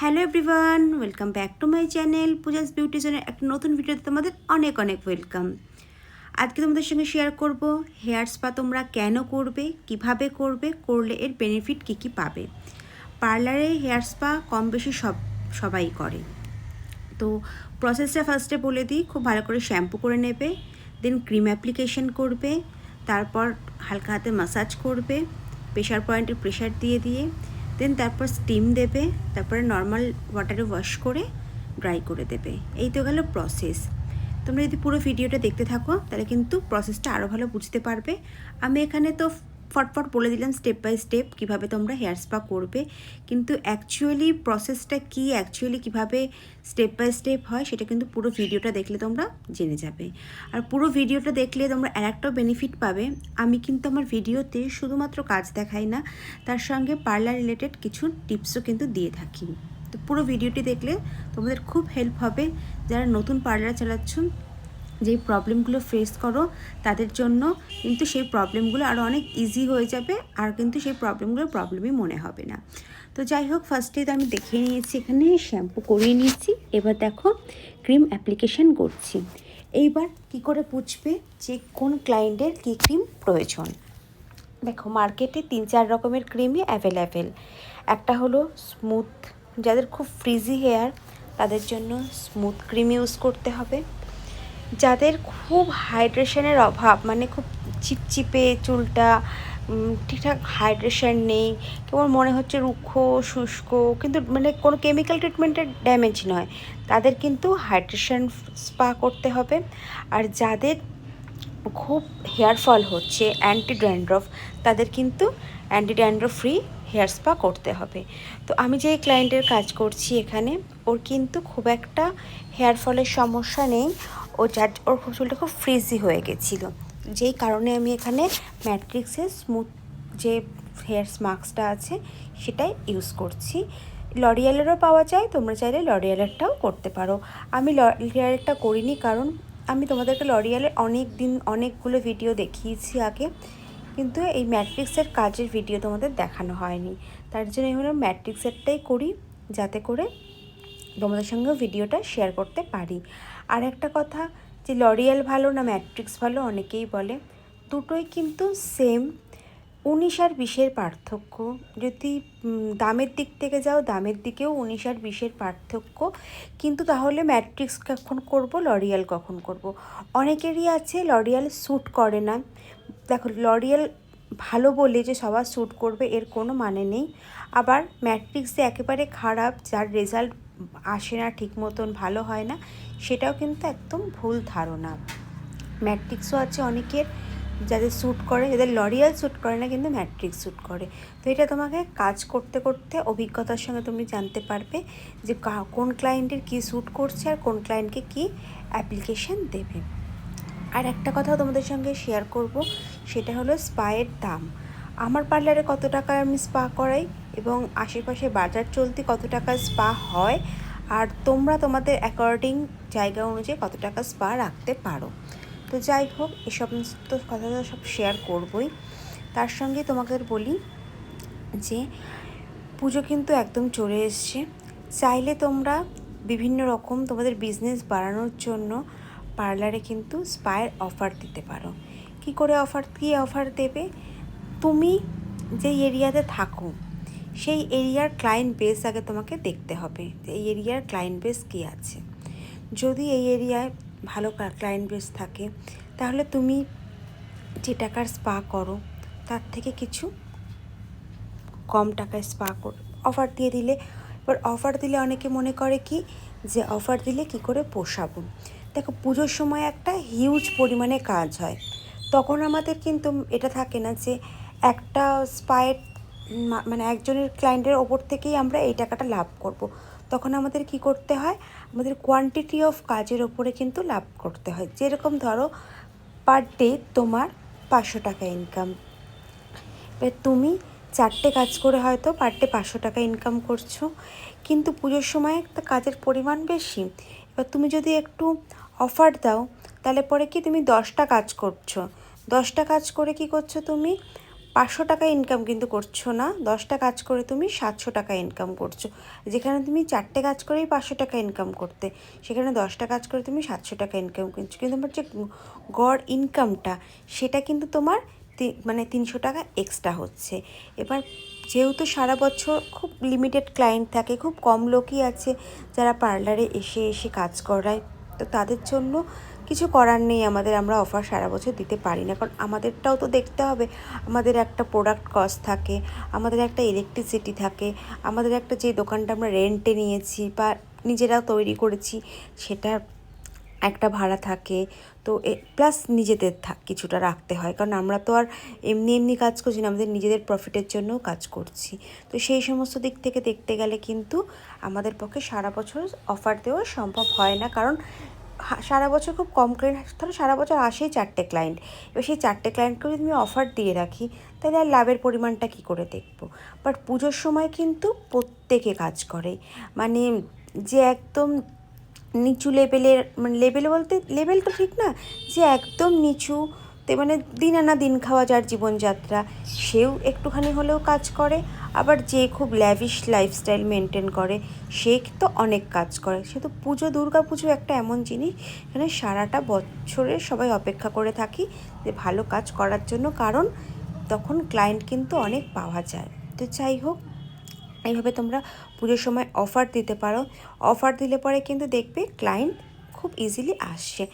Hello everyone, welcome back to my channel Pooja's বিউটিশনের একটা নতুন ভিডিওতে তোমাদের অনেক অনেক ওয়েলকাম। আজকে তোমাদের সঙ্গে শেয়ার করব, হেয়ার স্পা তোমরা কেন করবে, কীভাবে করবে, করলে এর বেনিফিট কী কী পাবে। পার্লারে হেয়ার স্পা কম বেশি সব, সবাই করে। তো প্রসেসটা ফার্স্টে বলে দিই, খুব ভালো করে শ্যাম্পু করে নেবে দেন ক্রিম অ্যাপ্লিকেশন করবে, তারপর হালকা হাতে মাসাজ করবে প্রেশার পয়েন্টে প্রেশার দিয়ে দিয়ে দেন তারপর স্টিম দেবে, তারপরে নর্মাল ওয়াটারে ওয়াশ করে ড্রাই করে দেবে। এই তো গেল প্রসেস তোমরা যদি পুরো ভিডিওটা দেখতে থাকো, তাহলে কিন্তু প্রসেসটা আরও ভালো বুঝতে পারবে। আমি এখানে তো ফটফট বলে দিলাম স্টেপ বাই স্টেপ কীভাবে তোমরা হেয়ার স্পা করবে। কিন্তু অ্যাকচুয়ালি প্রসেসটা কি? অ্যাকচুয়ালি কীভাবে স্টেপ বাই স্টেপ হয় সেটা কিন্তু পুরো ভিডিওটা দেখলে তোমরা জেনে যাবে। আর পুরো ভিডিওটা দেখলে তোমরা আর একটাও বেনিফিট পাবে। আমি কিন্তু আমার ভিডিওতে শুধুমাত্র কাজ দেখাই না, তার সঙ্গে পার্লার রিলেটেড কিছু টিপসও কিন্তু দিয়ে থাকি। তো পুরো ভিডিওটি দেখলে তোমাদের খুব হেল্প হবে। যারা নতুন পার্লার চালাচ্ছ যেই প্রবলেমগুলো ফেস করো, তাদের জন্য কিন্তু সেই প্রবলেমগুলো আরও অনেক ইজি হয়ে যাবে, আর কিন্তু সেই প্রবলেমগুলো প্রবলেমই মনে হবে না। তো যাই হোক ফার্স্টে তো আমি দেখিয়ে নিয়েছি এখানে শ্যাম্পু করিয়ে নিয়েছি। এবার দেখো ক্রিম অ্যাপ্লিকেশন করছি। এইবার কি করে বুঝবে যে কোন ক্লায়েন্টের কী ক্রিম প্রয়োজন? দেখো মার্কেটে তিন চার রকমের ক্রিমই অ্যাভেলেবেল একটা হলো স্মুথ যাদের খুব ফ্রিজি হেয়ার তাদের জন্য স্মুথ ক্রিম ইউজ করতে হবে। যাদের খুব হাইড্রেশনের অভাব মানে খুব চিপচিপে চুলটা ঠিকঠাক হাইড্রেশন নেই কেমন মনে হচ্ছে রুক্ষ, শুষ্ক, কিন্তু মানে কোনো কেমিক্যাল ট্রিটমেন্টের ড্যামেজ নয়। তাদের কিন্তু হাইড্রেশন স্পা করতে হবে। আর যাদের খুব হেয়ার ফল হচ্ছে অ্যান্টি ড্যান্ড্রফ তাদের কিন্তু anti dandruff free hair spa করতে হবে। তো আমি যেই ক্লায়েন্টের কাজ করছি এখানে, ওর কিন্তু খুব একটা হেয়ার ফলের সমস্যা নেই। ও যার ওর চুলটা খুব ফ্রিজি হয়ে গেছিল। যেই কারণে আমি এখানে ম্যাট্রিক্সের স্মুথ যে হেয়ার মাস্কটা আছে সেটাই ইউজ করছি। লরিয়ালেরও পাওয়া যায়, তোমরা চাইলে লরিয়ালেরটাও করতে পারো। আমি লরিয়ালেরটা করিনি কারণ আমি তোমাদেরকে লরিয়ালের অনেক দিন অনেকগুলো ভিডিও দেখিয়েছি আগে, কিন্তু এই ম্যাট্রিক্সের কাজের ভিডিও তোমাদের দেখানো হয়নি। তার জন্য আমি ম্যাট্রিক্সেরটাই করি, যাতে করে তোমাদের সঙ্গে ভিডিওটা শেয়ার করতে পারি। আর একটা কথা যে লরিয়াল ভালো না ম্যাট্রিক্স ভালো অনেকেই বলে, দুটোই কিন্তু সেম উনিশ আর বিশের পার্থক্য। যদি দামের দিক থেকে যাও, দামের দিকেও উনিশ আর বিশের পার্থক্য। কিন্তু তাহলে ম্যাট্রিক্স কখন করব লরিয়াল কখন করব? অনেকেরই আছে লরিয়াল স্যুট করে না। দেখো লরিয়াল ভালো বলে যে সবার শ্যুট করবে, এর কোনো মানে নেই। আবার ম্যাট্রিক্সে একেবারে খারাপ, যার রেজাল্ট আসে না, ঠিক মতন ভালো হয় না, সেটাও কিন্তু একদম ভুল ধারণা। ম্যাট্রিক্সও আছে অনেকের, যাদের শ্যুট করে, যাদের লরিয়াল শ্যুট করে না, কিন্তু ম্যাট্রিক্স শ্যুট করে। তো এটা তোমাকে কাজ করতে করতে অভিজ্ঞতার সঙ্গে তুমি জানতে পারবে যে কোন ক্লায়েন্টের কী শ্যুট করছে আর কোন ক্লায়েন্টকে কী অ্যাপ্লিকেশন দেবে। আর একটা কথা তোমাদের সঙ্গে শেয়ার করব, সেটা হলো স্পায়ের দাম। আমার পার্লারে কত টাকায় আমি স্পা করাই? এবং আশেপাশে বাজার চলতি কত টাকা স্পা হয়, আর তোমরা তোমাদের অ্যাকর্ডিং জায়গা অনুযায়ী কত টাকা স্পা রাখতে পারো। তো যাই হোক এ সমস্ত কথা তো সব শেয়ার করবই। তার সঙ্গে তোমাদের বলি যে, পুজো কিন্তু একদম চলে এসছে। চাইলে তোমরা বিভিন্ন রকম তোমাদের বিজনেস বাড়ানোর জন্য পার্লারে কিন্তু স্পায়ের অফার দিতে পারো। কি করে অফার কী অফার দেবে? তুমি যেই এরিয়াতে থাকো সেই এরিয়ার ক্লায়েন্ট বেস আগে তোমাকে দেখতে হবে যে এই এরিয়ার ক্লায়েন্ট বেস কী আছে। যদি এই এরিয়ায় ভালো ক্লায়েন্ট বেস থাকে, তাহলে তুমি যে টাকার স্পা করো, তার থেকে কিছু কম টাকায় স্পা কর অফার দিয়ে দিলে। এবার অফার দিলে অনেকে মনে করে কি? যে অফার দিলে কি করে পোষাবো? দেখো, পুজোর সময় একটা হিউজ পরিমাণে কাজ হয়। তখন আমাদের কিন্তু এটা থাকে না যে একটা স্পায়ের মানে একজনের ক্লায়েন্টের ওপর থেকেই আমরা এই টাকাটা লাভ করব। তখন আমাদের কি করতে হয়? আমাদের কোয়ান্টিটি অফ কাজের ওপরে কিন্তু লাভ করতে হয়। যেরকম ধরো পার ডে তোমার পাঁচশো টাকা ইনকাম এবার তুমি চারটে কাজ করে হয়তো পার ডে পাঁচশো টাকা ইনকাম করছ। কিন্তু পুজোর সময় একটা কাজের পরিমাণ বেশি। এবার তুমি যদি একটু অফার দাও, তাহলে পরে কি তুমি দশটা কাজ করছ? দশটা কাজ করে কি করছ তুমি? পাঁচশো টাকা ইনকাম কিন্তু করছ না, দশটা কাজ করে তুমি সাতশো টাকা ইনকাম করছ। যেখানে তুমি চারটে কাজ করেই পাঁচশো টাকা ইনকাম করতে, সেখানে দশটা কাজ করে তুমি সাতশো টাকা ইনকাম করছ। কিন্তু তোমার যে গড় ইনকামটা সেটা কিন্তু তোমার মানে তিনশো টাকা এক্সট্রা হচ্ছে। এবার যেহেতু সারা বছর খুব লিমিটেড ক্লায়েন্ট থাকে, খুব কম লোকই আছে যারা পার্লারে এসে এসে কাজ করায়, তো তাদের জন্য কিছু করার নেই, আমাদের আমরা অফার সারা বছর দিতে পারি না। কারণ আমাদেরটাও তো দেখতে হবে, আমাদের একটা প্রোডাক্ট কস্ট থাকে, আমাদের একটা ইলেকট্রিসিটি থাকে, আমাদের একটা যে দোকানটা আমরা রেন্টে নিয়েছি বা নিজেরাও তৈরি করেছি সেটার একটা ভাড়া থাকে। তো প্লাস নিজেদের থা- কিছুটা রাখতে হয়। কারণ আমরা তো আর এমনি এমনি কাজ করছি না, আমাদের নিজেদের প্রফিটের জন্যও কাজ করছি। তো সেই সমস্ত দিক থেকে দেখতে গেলে কিন্তু আমাদের পক্ষে সারা বছর অফার দেওয়া সম্ভব হয় না। কারণ সারা বছর খুব কম ক্লায়েন্ট ধরো সারা বছর আসেই চারটে ক্লায়েন্ট এবার সেই চারটে ক্লায়েন্টকে যদি আমি অফার দিয়ে রাখি, তাহলে আর লাভের পরিমাণটা কি করে দেখব? বাট পুজোর সময় কিন্তু প্রত্যেকে কাজ করে। মানে যে একদম নিচু লেভেলের মানে লেভেল বলতে লেভেল তো ঠিক না, যে একদম নিচু তে মানে দিন আনা দিন খাওয়া যার জীবনযাত্রা, সেও একটুখানি হলেও কাজ করে, আবার যে খুব ল্যাভিশ লাইফস্টাইল মেনটেন করে, সে তো অনেক কাজ করে। সে তো পুজো, দুর্গা পুজো একটা এমন জিনিস এখানে সারাটা বছরে সবাই অপেক্ষা করে থাকি যে ভালো কাজ করার জন্য, কারণ তখন ক্লায়েন্ট কিন্তু অনেক পাওয়া যায়। তো যাই হোক, এইভাবে তোমরা পুজোর সময় অফার দিতে পারো। অফার দিলে পরে কিন্তু দেখবে ক্লায়েন্ট খুব ইজিলি আসছে।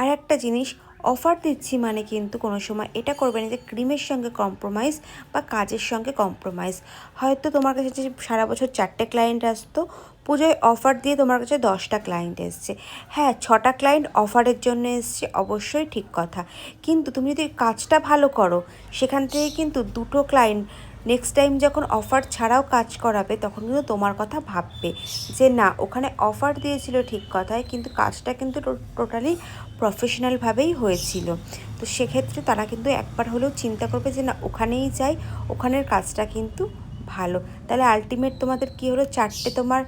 আর একটা জিনিস অফার দিচ্ছি মানে কিন্তু কোনো সময় এটা করবে না যে ক্রিমের সঙ্গে কম্প্রোমাইজ বা কাজের সঙ্গে কম্প্রোমাইজ হয়তো তোমার কাছে যে সারা বছর চারটে ক্লায়েন্ট আসতো, পুজোয় অফার দিয়ে তোমার কাছে দশটা ক্লায়েন্ট এসছে। হ্যাঁ ছটা ক্লায়েন্ট অফারের জন্য এসছে, অবশ্যই ঠিক কথা। কিন্তু তুমি যদি কাজটা ভালো করো, সেখান থেকে কিন্তু দুটো ক্লায়েন্ট নেক্সট টাইম যখন অফার ছাড়াও কাজ করাবে, তখন কিন্তু তোমার কথা ভাববে যে, না, ওখানে অফার দিয়েছিল ঠিক কথায়, কিন্তু কাজটা কিন্তু টোটালি প্রফেশনালভাবেই হয়েছিল। তো সেক্ষেত্রে তারা কিন্তু একবার হলেও চিন্তা করবে যে, না, ওখানেই যাই, ওখানের কাজটা কিন্তু ভালো। তাহলে আলটিমেট তোমাদের কী হলো? চারটে তোমার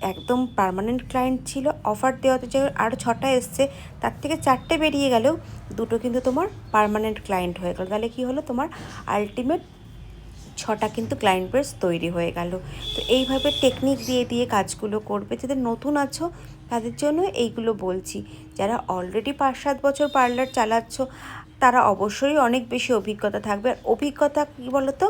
একদম পার্মানেন্ট ক্লায়েন্ট ছিল অফার দেওয়াতে যে আরও ছটা এসছে, তার থেকে চারটে বেরিয়ে গেলেও দুটো কিন্তু তোমার পার্মানেন্ট ক্লায়েন্ট হয়ে গেল। তাহলে কী হলো? তোমার আলটিমেট ছটা কিন্তু ক্লায়েন্ট বেস তৈরি হয়ে গেল। তো এইভাবে টেকনিক দিয়ে দিয়ে কাজগুলো করবে, যাদের নতুন আছো তাদের জন্য এইগুলো বলছি। যারা অলরেডি পাঁচ সাত বছর পার্লার চালাচ্ছ, তারা অবশ্যই অনেক বেশি অভিজ্ঞতা থাকবে। আর অভিজ্ঞতা কী বলতো?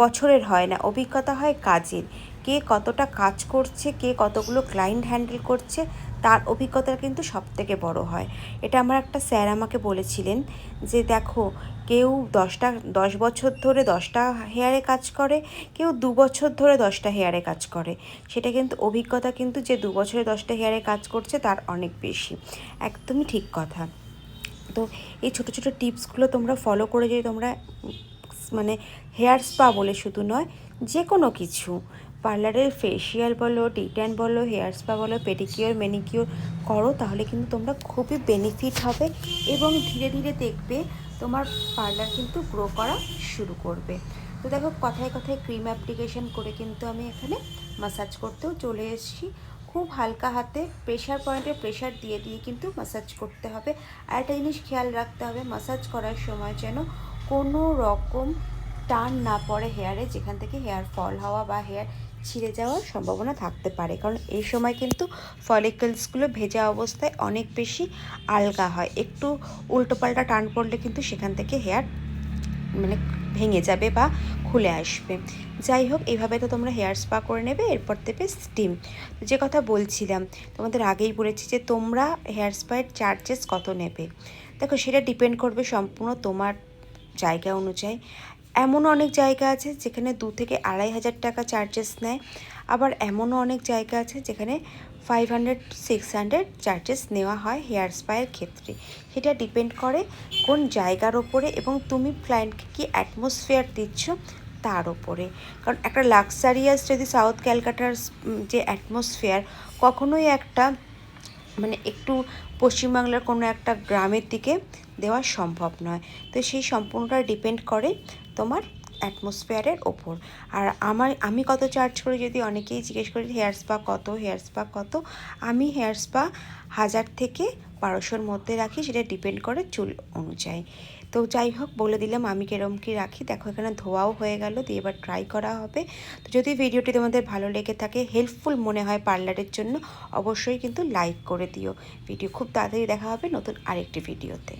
বছরের হয় না, অভিজ্ঞতা হয় কাজের। কে কতটা কাজ করছে, কে কতগুলো ক্লায়েন্ট হ্যান্ডেল করছে তার অভিজ্ঞতা কিন্তু সব থেকে বড় হয়। এটা আমার একটা স্যার আমাকে বলেছিলেন যে, দেখো, কেউ দশটা, দশ বছর ধরে দশটা হেয়ারে কাজ করে, কেউ দু বছর ধরে দশটা হেয়ারে কাজ করে। সেটা কিন্তু, অভিজ্ঞতা কিন্তু যে দু বছরে দশটা হেয়ারে কাজ করছে তার অনেক বেশি। একদমই ঠিক কথা। তো এই ছোটো ছোটো টিপসগুলো তোমরা ফলো করে যদি তোমরা মানে হেয়ার স্পা বলে শুধু নয় যে কোনো কিছু পার্লারের ফেসিয়াল বলো ডিট্যান বলো হেয়ার স্পা বলো পেডিকিওর ম্যানিকিওর করো, তাহলে কিন্তু তোমরা খুবই বেনিফিট হবে এবং ধীরে ধীরে দেখবে তোমার পার্লার কিন্তু গ্রো করা শুরু করবে। তো দেখো, কথায় কথায় ক্রিম অ্যাপ্লিকেশন করে কিন্তু আমি এখানে মাসাজ করতেও চলে এসেছি। খুব হালকা হাতে প্রেশার পয়েন্টে প্রেশার দিয়ে দিয়ে কিন্তু মাসাজ করতে হবে। আর একটা জিনিস খেয়াল রাখতে হবে মাসাজ করার সময় যেন কোনো রকম টান না পড়ে হেয়ারে যেখান থেকে হেয়ার ফল হওয়া বা হেয়ার ছিঁড়ে যাওয়ার সম্ভাবনা থাকতে পারে। কারণ এই সময় কিন্তু ফলিকলসগুলো ভেজা অবস্থায় অনেক বেশি আলগা হয়। একটু উল্টোপাল্টা টান পড়লে কিন্তু সেখান থেকে হেয়ার মানে ভেঙে যাবে বা খুলে আসবে। যাই হোক এইভাবে তো তোমরা হেয়ার স্পা করে নেবে, এরপর দেবে স্টিম যে কথা বলছিলাম, তোমাদের আগেই বলেছি যে তোমরা হেয়ার স্পায়ের চার্জেস কত নেবে? দেখো, সেটা ডিপেন্ড করবে সম্পূর্ণ তোমার জায়গা অনুযায়ী। এমনও অনেক জায়গা আছে যেখানে দু থেকে আড়াই হাজার টাকা চার্জেস নেয়। আবার এমনও অনেক জায়গা আছে যেখানে five hundred six hundred charges নেওয়া হয় হেয়ার স্পায়ের ক্ষেত্রে। সেটা ডিপেন্ড করে কোন জায়গার ওপরে এবং তুমি ক্লায়েন্টকে কী অ্যাটমসফিয়ার দিচ্ছ তার ওপরে। কারণ একটা লাক্সারিয়াস যদি সাউথ ক্যালকাটার যে অ্যাটমসফিয়ার কখনোই একটা মানে একটু পশ্চিমবাংলার কোনো একটা গ্রামের দিকে দেওয়া সম্ভব নয়। তো সেই সম্পূর্ণটা ডিপেন্ড করে তোমার অ্যাটমসফিয়ারের ওপর। আর আমার, আমি কত চার্জ করি যদি অনেকেই জিজ্ঞেস করি, হেয়ার স্পা কত? হেয়ার স্পা কত? আমি হেয়ার স্পা হাজার থেকে বারোশোর মধ্যে রাখি, সেটা ডিপেন্ড করে চুল অনুযায়ী। তো যাই হোক, বলে দিলাম, আমি কিরম কি রাখি। দেখো, এখানে ধোয়াও হয়ে গেল, দিয়ে এবার ট্রাই করা হবে। তো যদি ভিডিওটি তোমাদের ভালো লেগে থাকে হেল্পফুল মনে হয় পার্লারের জন্য, অবশ্যই কিন্তু লাইক করে দিও। ভিডিও খুব তাড়াতাড়ি দেখা হবে নতুন আরেকটি ভিডিওতে।